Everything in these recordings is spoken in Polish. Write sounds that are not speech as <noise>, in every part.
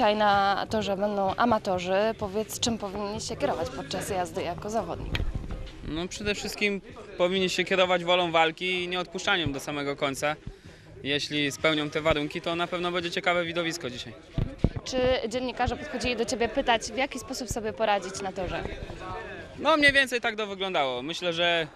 dzisiaj na torze będą amatorzy. Powiedz, czym powinni się kierować podczas jazdy jako zawodnik? No przede wszystkim powinni się kierować wolą walki i nieodpuszczaniem do samego końca. Jeśli spełnią te warunki, to na pewno będzie ciekawe widowisko dzisiaj. Czy dziennikarze podchodzili do Ciebie pytać, w jaki sposób sobie poradzić na torze? No mniej więcej tak to wyglądało. Myślę, że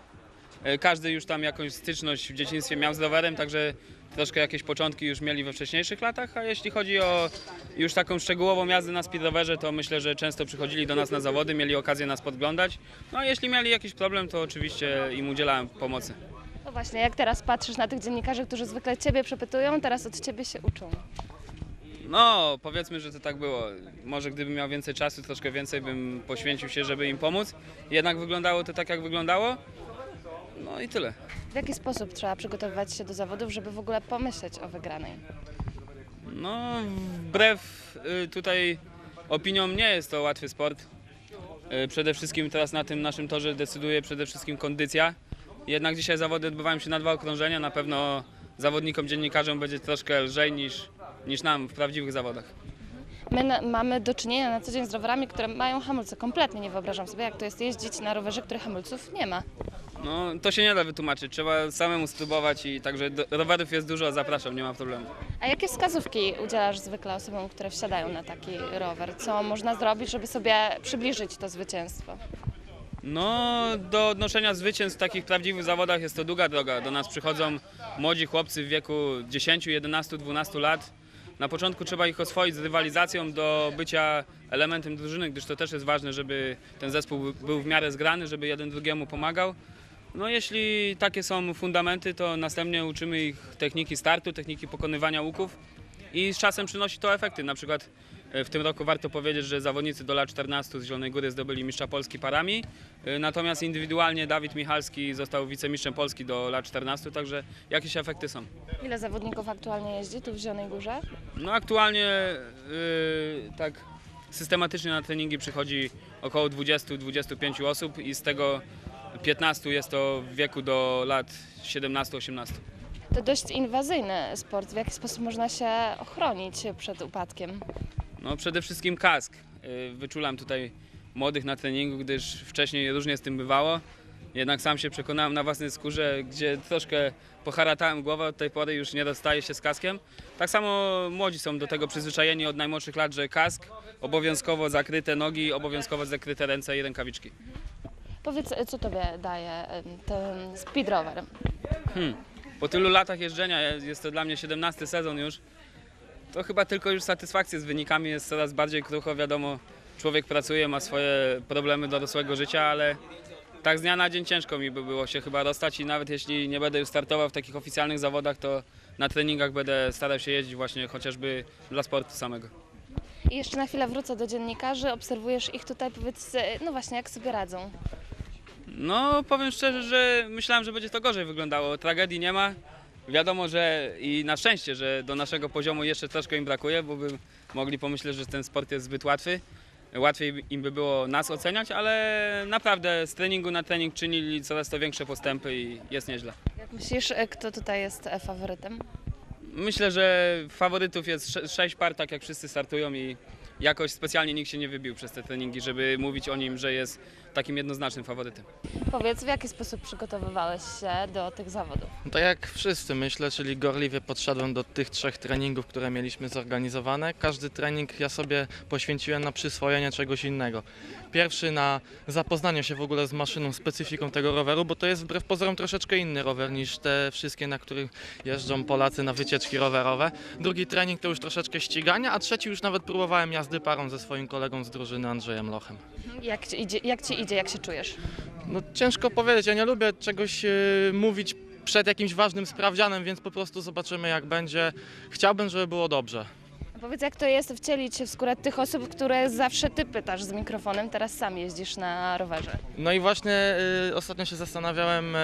każdy już tam jakąś styczność w dzieciństwie miał z rowerem, także troszkę jakieś początki już mieli we wcześniejszych latach, a jeśli chodzi o już taką szczegółową jazdę na speedrowerze, to myślę, że często przychodzili do nas na zawody, mieli okazję nas podglądać. No a jeśli mieli jakiś problem, to oczywiście im udzielałem pomocy. No właśnie, jak teraz patrzysz na tych dziennikarzy, którzy zwykle Ciebie przepytują, teraz od Ciebie się uczą. No, powiedzmy, że to tak było. Może gdybym miał więcej czasu, troszkę więcej bym poświęcił się, żeby im pomóc. Jednak wyglądało to tak, jak wyglądało. No i tyle. W jaki sposób trzeba przygotowywać się do zawodów, żeby w ogóle pomyśleć o wygranej? No, wbrew y, tutaj opiniom nie jest to łatwy sport. Y, Przede wszystkim teraz na tym naszym torze decyduje przede wszystkim kondycja. Jednak dzisiaj zawody odbywają się na dwa okrążenia. Na pewno zawodnikom, dziennikarzom będzie troszkę lżej niż, niż nam w prawdziwych zawodach. My na, mamy do czynienia na co dzień z rowerami, które mają hamulce. Kompletnie nie wyobrażam sobie, jak to jest jeździć na rowerze, który hamulców nie ma. No, to się nie da wytłumaczyć. Trzeba samemu spróbować i także do, rowerów jest dużo, zapraszam, nie ma problemu. A jakie wskazówki udzielasz zwykle osobom, które wsiadają na taki rower? Co można zrobić, żeby sobie przybliżyć to zwycięstwo? No, do odnoszenia zwycięstw w takich prawdziwych zawodach jest to długa droga. Do nas przychodzą młodzi chłopcy w wieku 10, 11, 12 lat. Na początku trzeba ich oswoić z rywalizacją do bycia elementem drużyny, gdyż to też jest ważne, żeby ten zespół był- był w miarę zgrany, żeby jeden drugiemu pomagał. No jeśli takie są fundamenty, to następnie uczymy ich techniki startu, techniki pokonywania łuków i z czasem przynosi to efekty. Na przykład e, w tym roku warto powiedzieć, że zawodnicy do lat 14 z Zielonej Góry zdobyli mistrza Polski parami, e, natomiast indywidualnie Dawid Michalski został wicemistrzem Polski do lat 14, także jakieś efekty są. Ile zawodników aktualnie jeździ tu w Zielonej Górze? No aktualnie yy, tak systematycznie na treningi przychodzi około 20-25 osób i z tego 15 jest to w wieku do lat 17-18. To dość inwazyjny sport. W jaki sposób można się ochronić przed upadkiem? No przede wszystkim kask. Y, Wyczulam tutaj młodych na treningu, gdyż wcześniej różnie z tym bywało. Jednak sam się przekonałem na własnej skórze, gdzie troszkę poharatałem głowę, od tej pory już nie dostaję się z kaskiem. Tak samo młodzi są do tego przyzwyczajeni od najmłodszych lat, że kask, obowiązkowo zakryte nogi, obowiązkowo zakryte ręce i rękawiczki. Powiedz, co tobie daje ten speed rower? Po tylu latach jeżdżenia, jest to dla mnie 17 sezon już, to chyba tylko już satysfakcję z wynikami jest coraz bardziej krucho. Wiadomo, człowiek pracuje, ma swoje problemy dorosłego życia, ale tak z dnia na dzień ciężko mi by było się chyba rozstać i nawet jeśli nie będę już startował w takich oficjalnych zawodach, to na treningach będę starał się jeździć właśnie chociażby dla sportu samego. I jeszcze na chwilę wrócę do dziennikarzy. Obserwujesz ich tutaj, powiedz, e, no właśnie, jak sobie radzą? No, powiem szczerze, że myślałem, że będzie to gorzej wyglądało. Tragedii nie ma. Wiadomo, że i na szczęście, że do naszego poziomu jeszcze troszkę im brakuje, bo by mogli pomyśleć, że ten sport jest zbyt łatwy. Łatwiej im by było nas oceniać, ale naprawdę z treningu na trening czynili coraz to większe postępy i jest nieźle. Jak myślisz, e, kto tutaj jest e, faworytem? Myślę, że faworytów jest sze- sześć par, tak jak wszyscy startują i jakoś specjalnie nikt się nie wybił przez te treningi, żeby mówić o nim, że jest takim jednoznacznym faworytem. Powiedz, w jaki sposób przygotowywałeś się do tych zawodów? No tak jak wszyscy myślę, czyli gorliwie podszedłem do tych trzech treningów, które mieliśmy zorganizowane. Każdy trening ja sobie poświęciłem na przyswojenie czegoś innego. Pierwszy na zapoznanie się w ogóle z maszyną, specyfiką tego roweru, bo to jest wbrew pozorom troszeczkę inny rower niż te wszystkie, na których jeżdżą Polacy na wycieczki rowerowe. Drugi trening to już troszeczkę ścigania, a trzeci już nawet próbowałem jazdy parą ze swoim kolegą z drużyny Andrzejem Lochem. Jak ci idzie, jak, ci idzie, jak się czujesz? No ciężko powiedzieć, ja nie lubię czegoś e, mówić przed jakimś ważnym sprawdzianem, więc po prostu zobaczymy jak będzie. Chciałbym, żeby było dobrze. A Powiedz, jak to jest wcielić się w skórę tych osób, które zawsze ty pytasz z mikrofonem, teraz sam jeździsz na rowerze. No i właśnie e, ostatnio się zastanawiałem, e,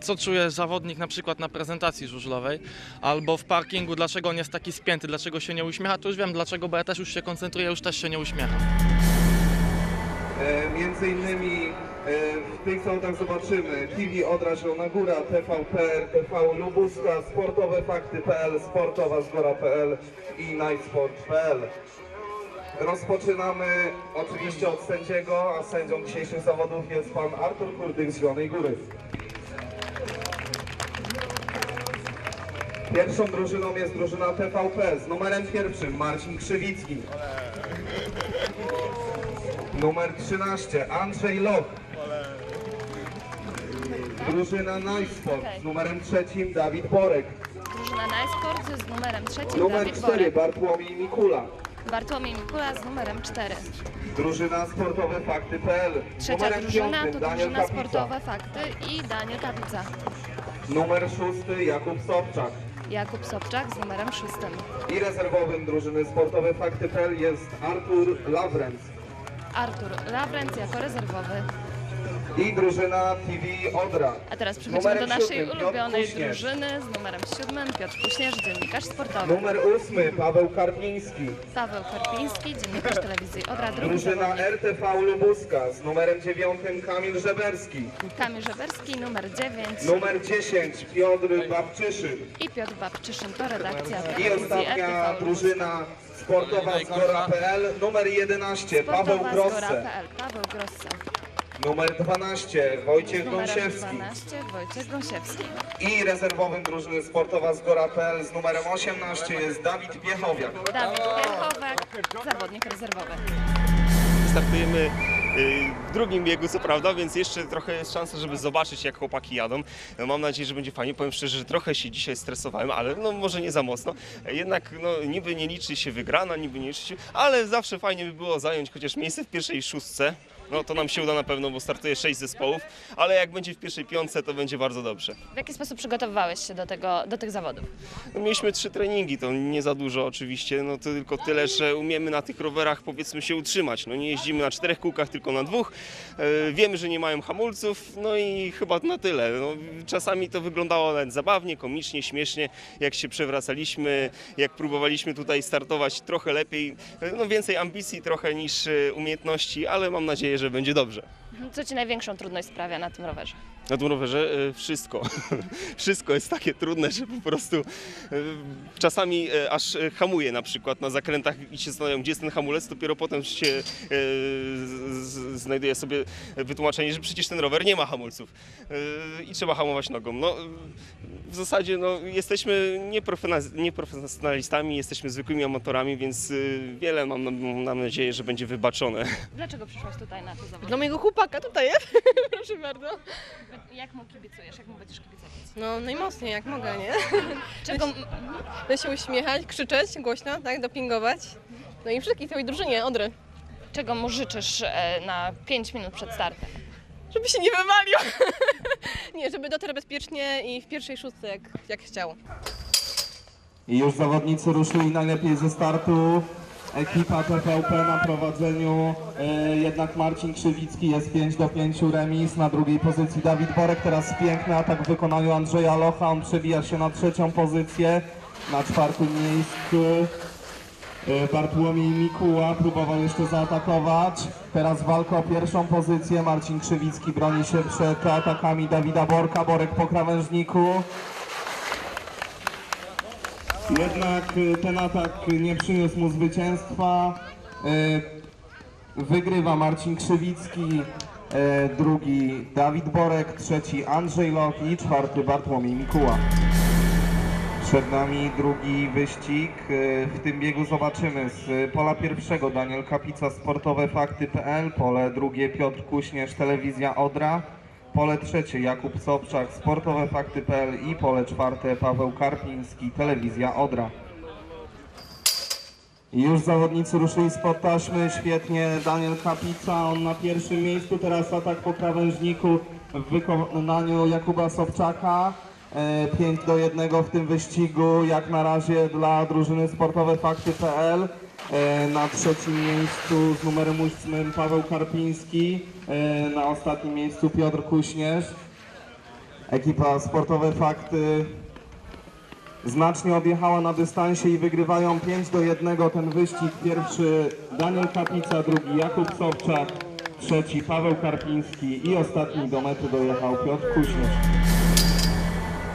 co czuje zawodnik na przykład na prezentacji żużlowej albo w parkingu, dlaczego on jest taki spięty, dlaczego się nie uśmiecha, to już wiem dlaczego, bo ja też już się koncentruję, już też się nie uśmiecham. E, Między innymi e, w tych zawodach zobaczymy TV Odra Zielona Góra, TVP, TV Lubuska, Sportowe Fakty.pl, Sportowa Zgora.pl i Nightsport.pl. Rozpoczynamy oczywiście od sędziego, a sędzią dzisiejszych zawodów jest pan Artur Kurdych z Zielonej Góry. Pierwszą drużyną jest drużyna TVP z numerem pierwszym Marcin Krzywicki. Numer 13 Andrzej Loch. Drużyna Najsport z numerem trzecim Dawid Borek. Drużyna Najsport z numerem trzecim Numer Dawid 4 Borek. Bartłomiej Mikula. Bartłomiej Mikula z numerem 4. Drużyna Sportowe Fakty.pl. Trzecia Numerem drużyna piątym to Daniel drużyna Kapica. Sportowe Fakty i Daniel Kapica. Numer 6 Jakub Sobczak. Jakub Sobczak z numerem 6. I rezerwowym drużyny Sportowe Fakty.pl jest Artur Lawrenc. Artur Lawrenc jako rezerwowy. I drużyna TV Odra. A teraz przechodzimy do naszej siódmym ulubionej drużyny z numerem 7 Piotr Kuśnierz, dziennikarz sportowy. Numer 8 Paweł Karpiński. Paweł Karpiński, dziennikarz telewizji Odra, drugi Drużyna zawodnik. RTV Lubuska z numerem 9 Kamil Żeberski. Kamil Żeberski, numer 9 Numer 10 Piotr Babczyszyn. i Piotr Babczyszyn, to redakcja I telewizji ostatnia RTV drużyna sportowa Zgora.pl numer 11 Paweł Grosse. Paweł Grossa. Numer 12 Wojciech numerem Gąsiewski. 12 Wojciech Gąsiewski. I rezerwowym drużyny sportowa Zgora.pl z numerem 18 jest Dawid Piechowiak. Dawid Wierchowek, zawodnik rezerwowy. Startujemy w drugim biegu, co prawda, więc jeszcze trochę jest szansa, żeby zobaczyć, jak chłopaki jadą. Mam nadzieję, że będzie fajnie. Powiem szczerze, że trochę się dzisiaj stresowałem, ale no może nie za mocno. Jednak no, niby nie liczy się wygrana, niby nie liczy się, ale zawsze fajnie by było zająć chociaż miejsce w pierwszej szóstce. No to nam się uda na pewno, bo startuje sześć zespołów, ale jak będzie w pierwszej piątce, to będzie bardzo dobrze. W jaki sposób przygotowywałeś się do, tego, do tych zawodów? No, mieliśmy trzy treningi, to nie za dużo oczywiście, no to tylko tyle, że umiemy na tych rowerach powiedzmy się utrzymać. No nie jeździmy na czterech kółkach, tylko na dwóch. E, wiemy, że nie mają hamulców, no i chyba na tyle. No, czasami to wyglądało nawet zabawnie, komicznie, śmiesznie, jak się przewracaliśmy, jak próbowaliśmy tutaj startować trochę lepiej. E, No więcej ambicji trochę niż e, umiejętności, ale mam nadzieję, że będzie dobrze. Co Ci największą trudność sprawia na tym rowerze? Na tym rowerze e, wszystko. <laughs> wszystko jest takie trudne, że po prostu e, czasami e, aż e, hamuję na przykład na zakrętach i się zastanawiam, gdzie jest ten hamulec, dopiero potem się e, z- z- znajduję sobie wytłumaczenie, że przecież ten rower nie ma hamulców i trzeba hamować nogą. No, w zasadzie no, jesteśmy nieprofesjonalistami, jesteśmy zwykłymi amatorami, więc wiele mam, mam nadzieję, że będzie wybaczone. Dlaczego przyszłaś tutaj na te zawody? Dla mojego chłopaka tutaj jest, <laughs> proszę bardzo. Jak mu kibicujesz? Jak mu będziesz kibicować? No najmocniej jak mogę, nie? <laughs> Czego... Będę się uśmiechać, krzyczeć głośno, tak, dopingować. No i wszystkich całej drużynie, Odry. Czego mu życzysz e, na 5 minut przed startem? Żeby się nie wywalił. <laughs> nie, żeby dotarł bezpiecznie i w pierwszej szóstce jak, jak chciał. I już zawodnicy ruszyli najlepiej ze startu. Ekipa TVP na prowadzeniu, e, jednak Marcin Krzywicki jest 5 do 5 remis. Na drugiej pozycji Dawid Borek, teraz piękny atak w wykonaniu Andrzeja Locha. On przebija się na trzecią pozycję. Na czwartym miejscu e, Bartłomiej Mikuła próbował jeszcze zaatakować. Teraz walka o pierwszą pozycję. Marcin Krzywicki broni się przed atakami Dawida Borka. Borek po krawężniku. Jednak y, ten atak nie przyniósł mu zwycięstwa. Y, Wygrywa Marcin Krzywicki, y, drugi Dawid Borek, trzeci Andrzej Loch i czwarty Bartłomiej Mikuła. Przed nami drugi wyścig. W tym biegu zobaczymy z pola pierwszego Daniel Kapica, sportowe fakty.pl, pole drugie Piotr Kuśnierz, telewizja Odra, pole trzecie Jakub Sobczak, sportowe fakty.pl i pole czwarte Paweł Karpiński, telewizja Odra. Już zawodnicy ruszyli spod taśmy, świetnie Daniel Kapica, on na pierwszym miejscu, teraz atak po krawężniku w wykonaniu Jakuba Sobczaka. 5 do 1 w tym wyścigu, jak na razie dla drużyny sportowe fakty.pl. E, Na trzecim miejscu z numerem 8 Paweł Karpiński, e, na ostatnim miejscu Piotr Kuśnierz. Ekipa sportowe fakty znacznie odjechała na dystansie i wygrywają 5 do 1 ten wyścig. Pierwszy Daniel Kapica, drugi Jakub Sobczak, trzeci Paweł Karpiński i ostatni do mety dojechał Piotr Kuśnierz.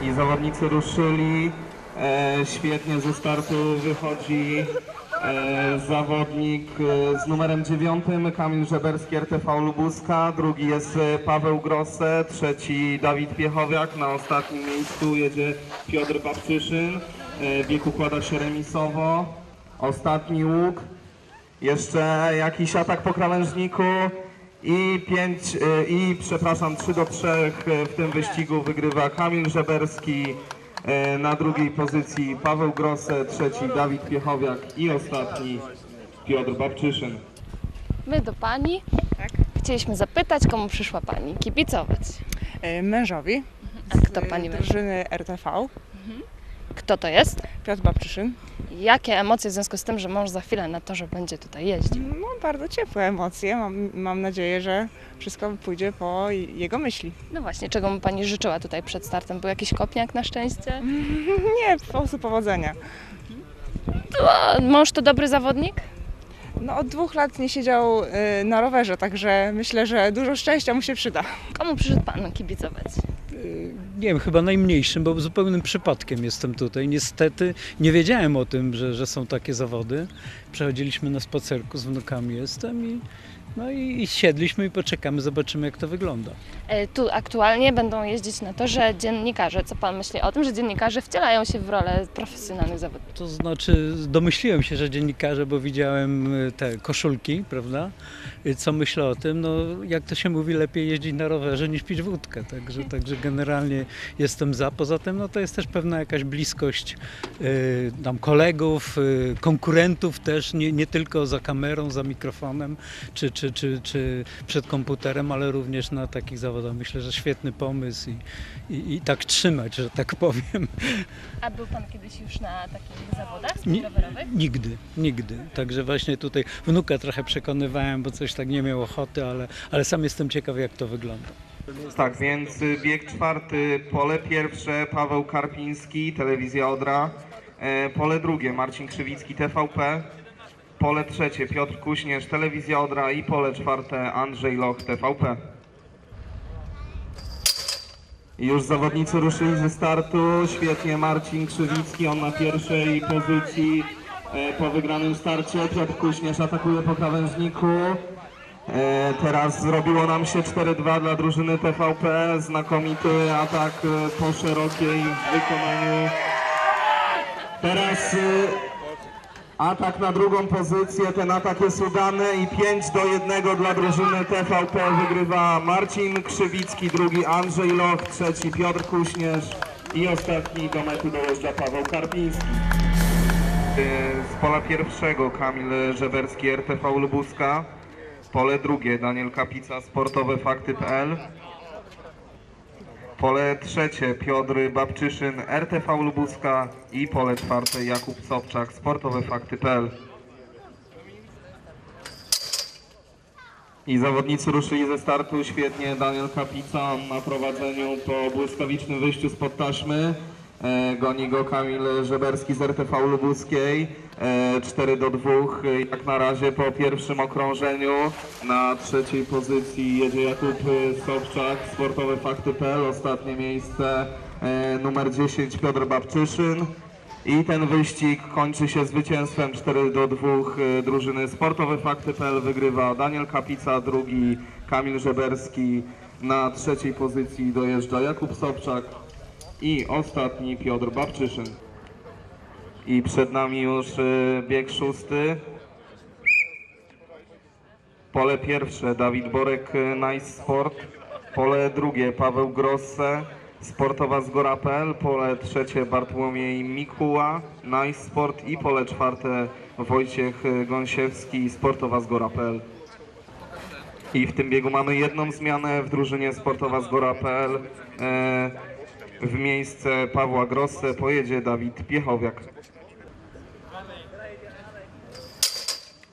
I zawodnicy ruszyli. E, świetnie ze startu wychodzi e, zawodnik e, z numerem 9 Kamil Żeberski RTV Lubuska, drugi jest e, Paweł Grosse, trzeci Dawid Piechowiak, na ostatnim miejscu jedzie Piotr Babczyszyn, e, bieg układa się remisowo, ostatni łuk, jeszcze jakiś atak po krawężniku. I 5 i przepraszam 3 do 3 w tym wyścigu wygrywa Kamil Żeberski. E, Na drugiej pozycji Paweł Grosse, trzeci Dawid Piechowiak i ostatni Piotr Babczyszyn. My do pani. Tak. Chcieliśmy zapytać, komu przyszła pani kibicować. E, mężowi A kto pani męż? drużyny RTV, Kto to jest? Piotr Babczyszyn. Jakie emocje w związku z tym, że mąż za chwilę na torze będzie tutaj jeździł? No, bardzo ciepłe emocje. Mam, mam nadzieję, że wszystko pójdzie po jego myśli. No właśnie, czego mu pani życzyła tutaj przed startem? Był jakiś kopniak na szczęście? <laughs> Nie, po prostu powodzenia. A mąż to dobry zawodnik? No, od dwóch lat nie siedział e, na rowerze, także myślę, że dużo szczęścia mu się przyda. Komu przyszedł pan kibicować? Nie wiem, chyba najmniejszym, bo zupełnym przypadkiem jestem tutaj. Niestety nie wiedziałem o tym, że, że są takie zawody. Przechodziliśmy na spacerku z wnukami jestem i, no i, i siedliśmy i poczekamy, zobaczymy jak to wygląda. E, Tu aktualnie będą jeździć na torze dziennikarze. Co pan myśli o tym, że dziennikarze wcielają się w rolę profesjonalnych zawodników? To znaczy domyśliłem się, że dziennikarze, bo widziałem y, te koszulki, prawda? Y, Co myślę o tym? No jak to się mówi, lepiej jeździć na rowerze niż pić wódkę. Także, także generalnie jestem za. Poza tym no, to jest też pewna jakaś bliskość y, tam kolegów, y, konkurentów też, nie, nie tylko za kamerą, za mikrofonem czy, czy, czy, czy przed komputerem, ale również na takich zawodach. Myślę, że świetny pomysł i, i, i tak trzymać, że tak powiem. A był pan kiedyś już na takich zawodach rowerowych? Nigdy, nigdy. Także właśnie tutaj wnuka trochę przekonywałem, bo coś tak nie miał ochoty, ale, ale sam jestem ciekaw, jak to wygląda. Tak, więc bieg czwarty, pole pierwsze Paweł Karpiński, Telewizja Odra, e, pole drugie Marcin Krzywicki, TVP, pole trzecie Piotr Kuśnierz, Telewizja Odra i pole czwarte Andrzej Loch, TVP. Już zawodnicy ruszyli ze startu, świetnie Marcin Krzywicki, on na pierwszej pozycji e, po wygranym starcie, Piotr Kuśnierz atakuje po krawężniku. E, Teraz zrobiło nam się 4-2 dla drużyny TVP. Znakomity atak e, po szerokiej wykonaniu. Teraz atak na drugą pozycję. Ten atak jest udany i 5 do 1 dla drużyny TVP wygrywa Marcin Krzywicki, drugi Andrzej Loch, trzeci Piotr Kuśnierz i ostatni do mety dojeżdża Paweł Karpiński. E, Z pola pierwszego Kamil Żeberski, RTV Lubuska. Pole drugie Daniel Kapica, sportowe fakty.pl. Pole trzecie Piotr Babczyszyn, RTV Lubuska i pole czwarte Jakub Sobczak, sportowe fakty.pl. I zawodnicy ruszyli ze startu świetnie. Daniel Kapica na prowadzeniu po błyskawicznym wyjściu spod taśmy. E, Goni go Kamil Żeberski z RTV Lubuskiej. E, 4 do 2 e, jak na razie po pierwszym okrążeniu. Na trzeciej pozycji jedzie Jakub e, Sobczak, sportowe fakty.pl. Ostatnie miejsce e, numer 10 Piotr Babczyszyn. I ten wyścig kończy się zwycięstwem 4 do 2 e, drużyny Sportowe Fakty.pl wygrywa Daniel Kapica, drugi Kamil Żeberski, na trzeciej pozycji dojeżdża Jakub Sobczak i ostatni Piotr Babczyszyn. I przed nami już e, bieg szósty. Pole pierwsze Dawid Borek, e, Nice Sport. Pole drugie Paweł Grosse, Sportowa Zgora.pl. Pole trzecie Bartłomiej Mikuła, Nice Sport. I pole czwarte Wojciech e, Gąsiewski, Sportowa Zgora.pl. I w tym biegu mamy jedną zmianę w drużynie Sportowa Zgora.pl. W miejsce Pawła Grosse pojedzie Dawid Piechowiak.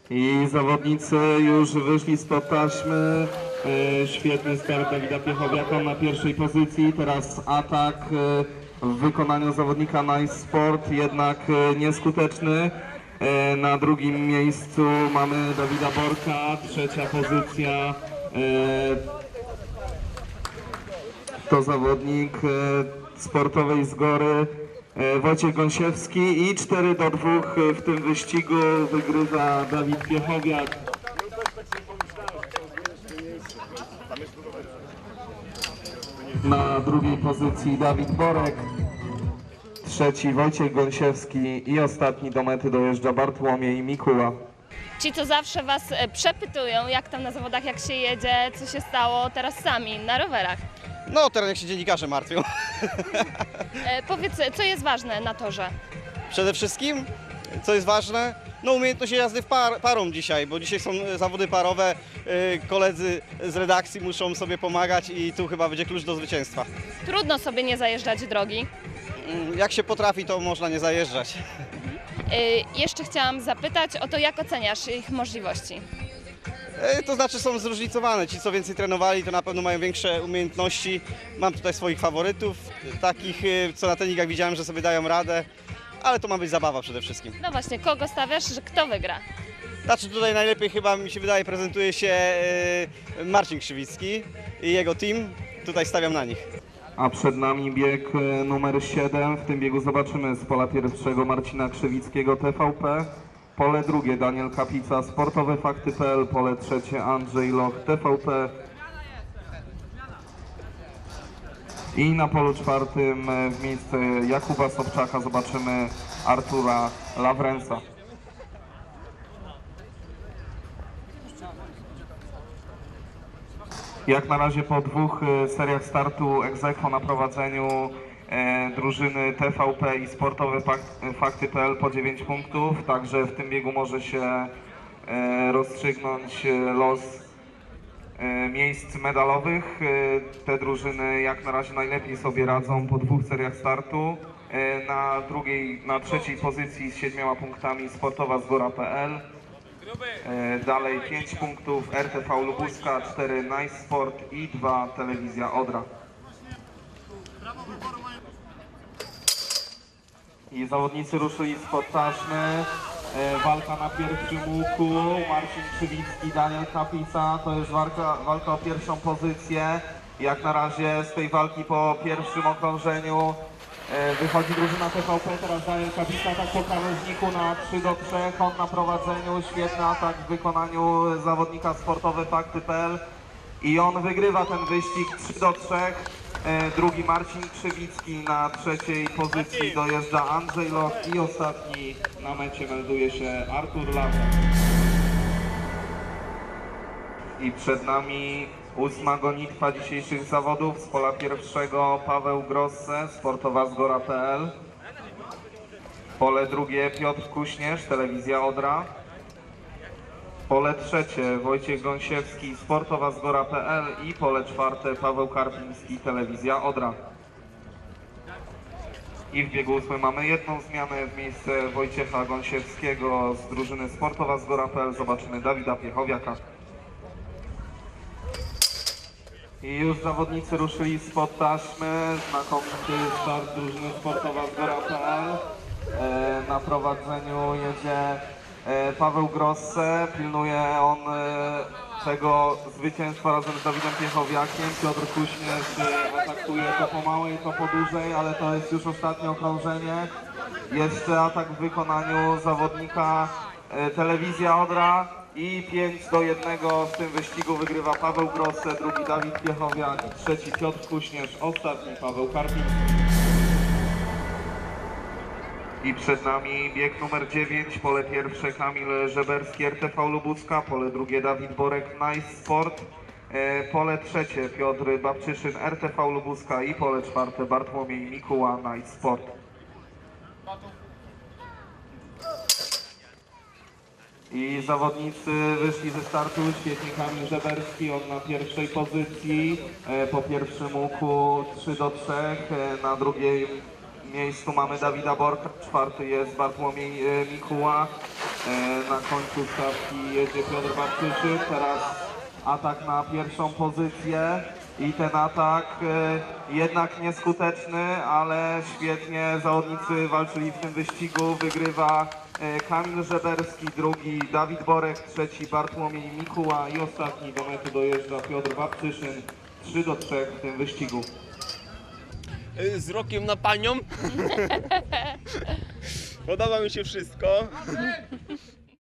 I zawodnicy już wyszli spod taśmy. E, Świetny start Dawida Piechowiaka na pierwszej pozycji. Teraz atak e, w wykonaniu zawodnika Nice Sport, jednak e, nieskuteczny. Na drugim miejscu mamy Dawida Borka, trzecia pozycja To zawodnik e, sportowej zgory e, Wojciech Gąsiewski i 4 do 2 w tym wyścigu wygrywa Dawid Piechowiak. Na drugiej pozycji Dawid Borek, trzeci Wojciech Gąsiewski i ostatni do mety dojeżdża Bartłomiej Mikuła. Ci, co zawsze Was e, przepytują, jak tam na zawodach, jak się jedzie, co się stało, teraz sami na rowerach. No, teraz jak się dziennikarze martwią. E, Powiedz, co jest ważne na torze? Przede wszystkim, co jest ważne, no umiejętność jazdy w par, parą dzisiaj, bo dzisiaj są zawody parowe, e, koledzy z redakcji muszą sobie pomagać i tu chyba będzie klucz do zwycięstwa. Trudno sobie nie zajeżdżać drogi. Mm, Jak się potrafi, to można nie zajeżdżać. E, Jeszcze chciałam zapytać o to, jak oceniasz ich możliwości. E, To znaczy są zróżnicowane. Ci, co więcej trenowali, to na pewno mają większe umiejętności. Mam tutaj swoich faworytów, takich, e, co na trenikach widziałem, że sobie dają radę, ale to ma być zabawa przede wszystkim. No właśnie, kogo stawiasz, że kto wygra? Znaczy tutaj najlepiej chyba mi się wydaje prezentuje się e, Marcin Krzywicki i jego team. Tutaj stawiam na nich. A przed nami bieg numer 7. W tym biegu zobaczymy z pola pierwszego Marcina Krzywickiego TVP. Pole drugie Daniel Kapica, sportowe fakty.pl. Pole trzecie Andrzej Loch, TVP. I na polu czwartym e, w miejsce Jakuba Sobczaka zobaczymy Artura Lawrensa. Jak na razie po dwóch e, seriach startu egzekwo na prowadzeniu drużyny TVP i sportowe Fak- fakty.pl po 9 punktów, także w tym biegu może się e, rozstrzygnąć e, los e, miejsc medalowych. E, Te drużyny jak na razie najlepiej sobie radzą po dwóch seriach startu. E, Na drugiej, na trzeciej pozycji z siedmioma punktami sportowa zgora.pl. E, Dalej 5 punktów RTV Lubuska, 4 Nice Sport i 2 Telewizja Odra. I zawodnicy ruszyli spod taśmy. E, Walka na pierwszym łuku. Marcin Krzywicki, Daniel Kapisa. To jest walka, walka o pierwszą pozycję. Jak na razie z tej walki po pierwszym okrążeniu e, wychodzi drużyna TVP. Teraz Daniel Kapisa tak po krawężniku na 3 do 3. On na prowadzeniu. Świetny atak w wykonaniu zawodnika sportowy fakty.pl. I on wygrywa ten wyścig 3 do 3. E, Drugi Marcin Krzywicki na trzeciej pozycji dojeżdża Andrzej Loch i ostatni na mecie melduje się Artur Lawer. I przed nami ósma gonitwa dzisiejszych zawodów z pola pierwszego Paweł Grosse, sportowa zgora.pl. Pole drugie Piotr Kuśnierz, telewizja Odra. Pole trzecie Wojciech Gąsiewski, sportowa zgora.pl i pole czwarte Paweł Karpiński, telewizja Odra. I w biegu ósmym mamy jedną zmianę w miejsce Wojciecha Gąsiewskiego z drużyny sportowa zgora.pl zobaczymy Dawida Piechowiaka. I już zawodnicy ruszyli spod taśmy, znakomity start drużyny sportowa zgora.pl. E, Na prowadzeniu jedzie Paweł Grosse, pilnuje on e, tego zwycięstwa razem z Dawidem Piechowiakiem. Piotr Kuśnierz e, atakuje to po małej, to po dużej, ale to jest już ostatnie okrążenie. Jeszcze atak w wykonaniu zawodnika e, Telewizja Odra i 5 do 1 w tym wyścigu wygrywa Paweł Grosse, drugi Dawid Piechowiak, trzeci Piotr Kuśnierz, ostatni Paweł Karpiński. I przed nami bieg numer 9, pole pierwsze Kamil Żeberski, RTV Lubucka, pole drugie Dawid Borek, Nice Sport, e, pole trzecie Piotr Babczyszyn, RTV Lubuska i pole czwarte Bartłomiej Mikuła, Nice Sport. I zawodnicy wyszli ze startu, świetnie Kamil Żeberski, on na pierwszej pozycji, e, po pierwszym łuku 3 do 3, e, na drugim miejscu mamy Dawida Borka, czwarty jest Bartłomiej e, Mikuła, e, na końcu stawki jedzie Piotr Bartyszy, teraz atak na pierwszą pozycję, i ten atak e, jednak nieskuteczny, ale świetnie zawodnicy walczyli w tym wyścigu. Wygrywa Kamil Żeberski, drugi Dawid Borek, trzeci Bartłomiej Mikuła i ostatni do mety dojeżdża Piotr Wawczyszyn. 3 do 3 w tym wyścigu. Z rokiem na panią. <laughs> Podoba mi się wszystko.